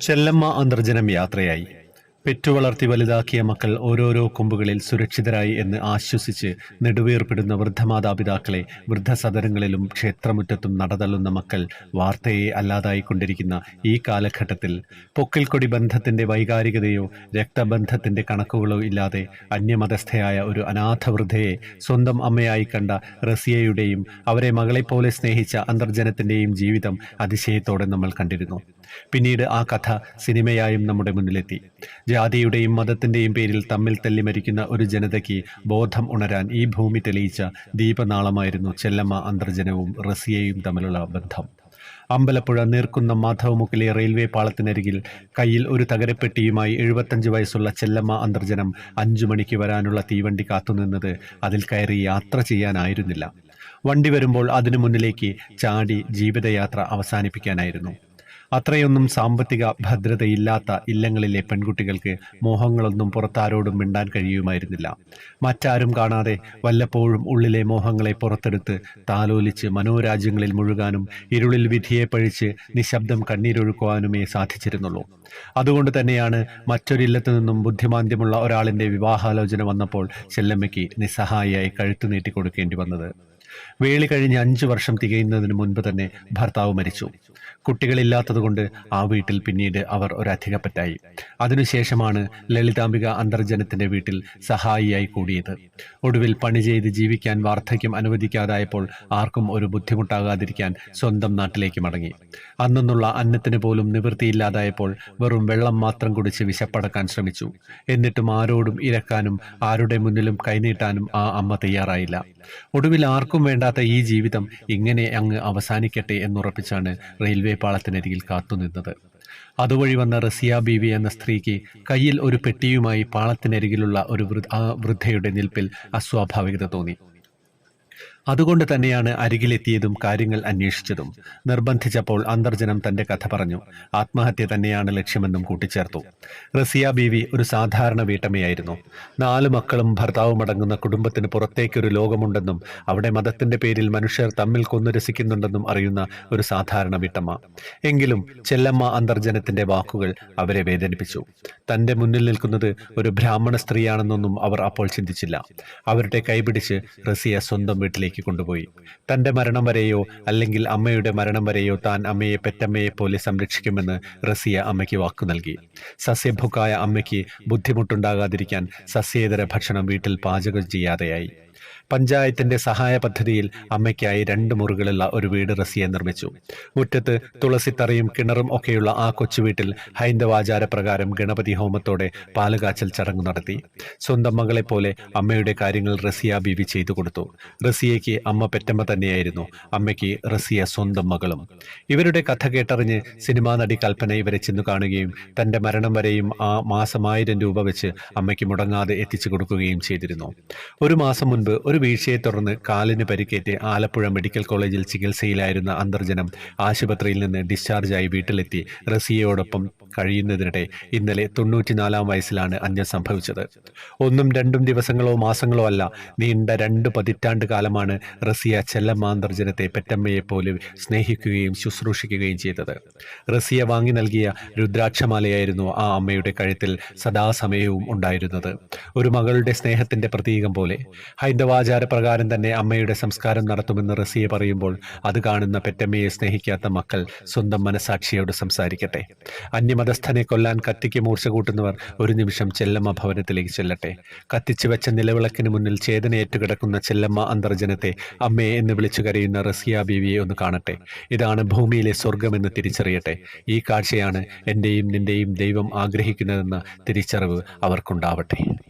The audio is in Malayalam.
ചെല്ലമ്മ അന്തർജനം യാത്രയായി. പെറ്റുവളർത്തി വലുതാക്കിയ മക്കൾ ഓരോരോ കൊമ്പുകളിൽ സുരക്ഷിതരായി എന്ന് ആശ്വസിച്ച് നെടുവേർപ്പെടുന്ന വൃദ്ധമാതാപിതാക്കളെ വൃദ്ധസദനങ്ങളിലും ക്ഷേത്രമുറ്റത്തും നടതള്ളുന്ന മക്കൾ വാർത്തയെ അല്ലാതായിക്കൊണ്ടിരിക്കുന്ന ഈ കാലഘട്ടത്തിൽ പൊക്കിൽക്കൊടി ബന്ധത്തിന്റെ വൈകാരികതയോ രക്തബന്ധത്തിന്റെ കണക്കുകളോ ഇല്ലാതെ അന്യമതസ്ഥയായ ഒരു അനാഥവൃദ്ധയെ സ്വന്തം അമ്മയായി കണ്ട റസിയയുടെയും അവരെ മകളെപ്പോലെ സ്നേഹിച്ച അന്തർജനത്തിന്റെയും ജീവിതം അതിശയത്തോടെ നമ്മൾ കണ്ടിരുന്നു. പിന്നീട് ആ കഥ സിനിമയായും നമ്മുടെ മുന്നിലെത്തി. ജാതിയുടെയും മതത്തിന്റെയും പേരിൽ തമ്മിൽ തല്ലി മരിക്കുന്ന ഒരു ജനതയ്ക്ക് ബോധം ഉണരാൻ ഈ ഭൂമി തെളിയിച്ച ദീപനാളമായിരുന്നു ചെല്ലമ്മ അന്തർജനവും റസിയയും തമ്മിലുള്ള ബന്ധം. അമ്പലപ്പുഴ നീർക്കുന്ന മാധവമുക്കിലെ റെയിൽവേ പാളത്തിനരികിൽ കയ്യിൽ ഒരു തകരപ്പെട്ടിയുമായി എഴുപത്തഞ്ച് വയസ്സുള്ള ചെല്ലമ്മ അന്തർജനം അഞ്ചു മണിക്ക് വരാനുള്ള തീവണ്ടി കാത്തുനിന്നത് അതിൽ കയറി യാത്ര ചെയ്യാനായിരുന്നില്ല. വണ്ടി വരുമ്പോൾ അതിനു മുന്നിലേക്ക് ചാടി ജീവിതയാത്ര അവസാനിപ്പിക്കാനായിരുന്നു. അത്രയൊന്നും സാമ്പത്തിക ഭദ്രതയില്ലാത്ത ഇല്ലങ്ങളിലെ പെൺകുട്ടികൾക്ക് മോഹങ്ങളൊന്നും പുറത്താരോടും മിണ്ടാൻ കഴിയുമായിരുന്നില്ല. മറ്റാരും കാണാതെ വല്ലപ്പോഴും ഉള്ളിലെ മോഹങ്ങളെ പുറത്തെടുത്ത് താലോലിച്ച് മനോരാജ്യങ്ങളിൽ മുഴുകാനും ഇരുളിൽ വിധിയെ പഴിച്ച് നിശബ്ദം കണ്ണീരൊഴുക്കുവാനുമേ സാധിച്ചിരുന്നുള്ളൂ. അതുകൊണ്ട് തന്നെയാണ് മറ്റൊരില്ലത്തു നിന്നും ബുദ്ധിമാന്ദ്യമുള്ള ഒരാളിന്റെ വിവാഹാലോചന വന്നപ്പോൾ ചെല്ലമ്മയ്ക്ക് നിസ്സഹായിയായി കഴുത്തു നീട്ടിക്കൊടുക്കേണ്ടി വന്നത്. വേളി കഴിഞ്ഞ് അഞ്ചു വർഷം തികയുന്നതിന് മുൻപ് തന്നെ ഭർത്താവ് മരിച്ചു. കുട്ടികളില്ലാത്തതുകൊണ്ട് ആ വീട്ടിൽ പിന്നീട് അവർ ഒരു അധികപ്പറ്റായി അതിനുശേഷമാണ് ലളിതാംബിക അന്തർജനത്തിന്റെ വീട്ടിൽ സഹായിയായി കൂടിയത്. ഒടുവിൽ പണി ചെയ്ത് ജീവിക്കാൻ വാർദ്ധക്യം അനുവദിക്കാതായപ്പോൾ ആർക്കും ഒരു ബുദ്ധിമുട്ടാകാതിരിക്കാൻ സ്വന്തം നാട്ടിലേക്ക് മടങ്ങി. അന്നുള്ള അന്നത്തിന് പോലും നിവൃത്തിയില്ലാതായപ്പോൾ വെറും വെള്ളം മാത്രം കുടിച്ച് വിശപ്പടക്കാൻ ശ്രമിച്ചു. എന്നിട്ടും ആരോടും ഇരക്കാനും ആരുടെ മുന്നിലും കൈനീട്ടാനും ആ അമ്മ തയ്യാറായില്ല. ഒടുവിൽ ആർക്കും വേണ്ടാത്ത ഈ ജീവിതം ഇങ്ങനെ അങ്ങ് അവസാനിക്കട്ടെ എന്നുറപ്പിച്ചാണ് റെയിൽവേ പാളത്തിനരികിൽ കാത്തുനിന്നത് അതുവഴി വന്ന റസിയ ബീവി എന്ന സ്ത്രീക്ക് കയ്യിൽ ഒരു പെട്ടിയുമായി പാളത്തിനരികിലുള്ള ഒരു വൃദ്ധയുടെ നിൽപ്പിൽ അസ്വാഭാവികത തോന്നി. അതുകൊണ്ട് തന്നെയാണ് അരികിലെത്തിയതും കാര്യങ്ങൾ അന്വേഷിച്ചതും. നിർബന്ധിച്ചപ്പോൾ അന്തർജനം തന്റെ കഥ പറഞ്ഞു. ആത്മഹത്യ തന്നെയാണ് ലക്ഷ്യമെന്നും കൂട്ടിച്ചേർത്തു. റസിയ ബീവി ഒരു സാധാരണ വീട്ടമ്മയായിരുന്നു. നാല് മക്കളും ഭർത്താവും അടങ്ങുന്ന കുടുംബത്തിന് പുറത്തേക്കൊരു ലോകമുണ്ടെന്നും അവിടെ മതത്തിന്റെ പേരിൽ മനുഷ്യർ തമ്മിൽ കൊന്നുരസിക്കുന്നുണ്ടെന്നും അറിയുന്ന ഒരു സാധാരണ വീട്ടമ്മ. എങ്കിലും ചെല്ലമ്മ അന്തർജനത്തിന്റെ വാക്കുകൾ അവരെ വേദനിപ്പിച്ചു. തന്റെ മുന്നിൽ നിൽക്കുന്നത് ഒരു ബ്രാഹ്മണ സ്ത്രീയാണെന്നൊന്നും അവർ അപ്പോൾ ചിന്തിച്ചില്ല. അവരുടെ കൈപിടിച്ച് റസിയ സ്വന്തം വീട്ടിലേക്ക് കൊണ്ടുപോയി. തന്റെ മരണം വരെയോ അല്ലെങ്കിൽ അമ്മയുടെ മരണം വരെയോ താൻ അമ്മയെ പെറ്റമ്മയെ പോലെ സംരക്ഷിക്കുമെന്ന് റസിയ അമ്മയ്ക്ക് വാക്കു നൽകി. സസ്യഭുക്കായ അമ്മയ്ക്ക് ബുദ്ധിമുട്ടുണ്ടാകാതിരിക്കാൻ സസ്യേതര ഭക്ഷണം വീട്ടിൽ പാചകം ചെയ്യാതെയായി. പഞ്ചായത്തിന്റെ സഹായ പദ്ധതിയിൽ അമ്മയ്ക്കായി രണ്ട് മുറികളുള്ള ഒരു വീട് റസിയ നിർമ്മിച്ചു. മുറ്റത്ത് തുളസിത്തറയും കിണറും ഒക്കെയുള്ള ആ കൊച്ചു വീട്ടിൽ ഹൈന്ദവാചാര പ്രകാരം ഗണപതി ഹോമത്തോടെ പാലുകാച്ചൽ ചടങ്ങ് നടത്തി. സ്വന്തം മകളെ പോലെ അമ്മയുടെ കാര്യങ്ങൾ റസിയ ബീവി ചെയ്തു കൊടുത്തു. റസിയയ്ക്ക് അമ്മ പെറ്റമ്മ തന്നെയായിരുന്നു. അമ്മയ്ക്ക് റസിയ സ്വന്തം മകളും. ഇവരുടെ കഥ കേട്ടറിഞ്ഞ് സിനിമാ നടി കൽപ്പന ഇവരെ ചെന്നു കാണുകയും തന്റെ മരണം വരെയും ആ മാസമായിരം രൂപ വെച്ച് അമ്മയ്ക്ക് മുടങ്ങാതെ എത്തിച്ചു കൊടുക്കുകയും ചെയ്തിരുന്നു. ഒരു മാസം മുൻപ് ഒരു വീഴ്ചയെ തുടർന്ന് കാലിന് പരിക്കേറ്റ് ആലപ്പുഴ മെഡിക്കൽ കോളേജിൽ ചികിത്സയിലായിരുന്ന അന്തർജനം ആശുപത്രിയിൽ നിന്ന് ഡിസ്ചാർജായി വീട്ടിലെത്തി റസിയയോടൊപ്പം കഴിയുന്നതിനിടെ ഇന്നലെ തൊണ്ണൂറ്റിനാലാം വയസ്സിലാണ് അന്യം സംഭവിച്ചത്. ഒന്നും രണ്ടും ദിവസങ്ങളോ മാസങ്ങളോ അല്ല നീണ്ട രണ്ട് പതിറ്റാണ്ട് കാലമാണ് റസിയ ചെല്ലമാന്തർജനത്തെ പെറ്റമ്മയെ പോലെ സ്നേഹിക്കുകയും ശുശ്രൂഷിക്കുകയും ചെയ്തത്. റസിയ വാങ്ങി നൽകിയ രുദ്രാക്ഷമാലയായിരുന്നു ആ അമ്മയുടെ കഴുത്തിൽ സദാസമയവും ഉണ്ടായിരുന്നത്. ഒരു മകളുടെ സ്നേഹത്തിന്റെ പ്രതീകം പോലെ. ഹൈന്ദവാചാര പ്രകാരം തന്നെ അമ്മയുടെ സംസ്കാരം നടത്തുമെന്ന് റസിയ പറയുമ്പോൾ അത് കാണുന്ന പെറ്റമ്മയെ സ്നേഹിക്കാത്ത മക്കൾ സ്വന്തം മനസാക്ഷിയോട് സംസാരിക്കട്ടെ. അന്യമതസ്ഥനെ കൊല്ലാൻ കത്തിക്ക് മൂർച്ച കൂട്ടുന്നവർ ഒരു നിമിഷം ചെല്ലമ്മ ഭവനത്തിലേക്ക് ചെല്ലട്ടെ. കത്തിച്ചു വെച്ച നിലവിളക്കിന് മുന്നിൽ ചേതനയേറ്റു കിടക്കുന്ന ചെല്ലമ്മ അന്തർജനത്തെ അമ്മയെ എന്ന് വിളിച്ചു കരയുന്ന റസിയ ബീവിയെ ഒന്ന് കാണട്ടെ. ഇതാണ് ഭൂമിയിലെ സ്വർഗമെന്ന് തിരിച്ചറിയട്ടെ. ഈ കാഴ്ചയാണ് എന്റെയും നിന്റെയും ദൈവം ആഗ്രഹിക്കുന്നതെന്ന തിരിച്ചറിവ് അവർക്കുണ്ടാവട്ടെ.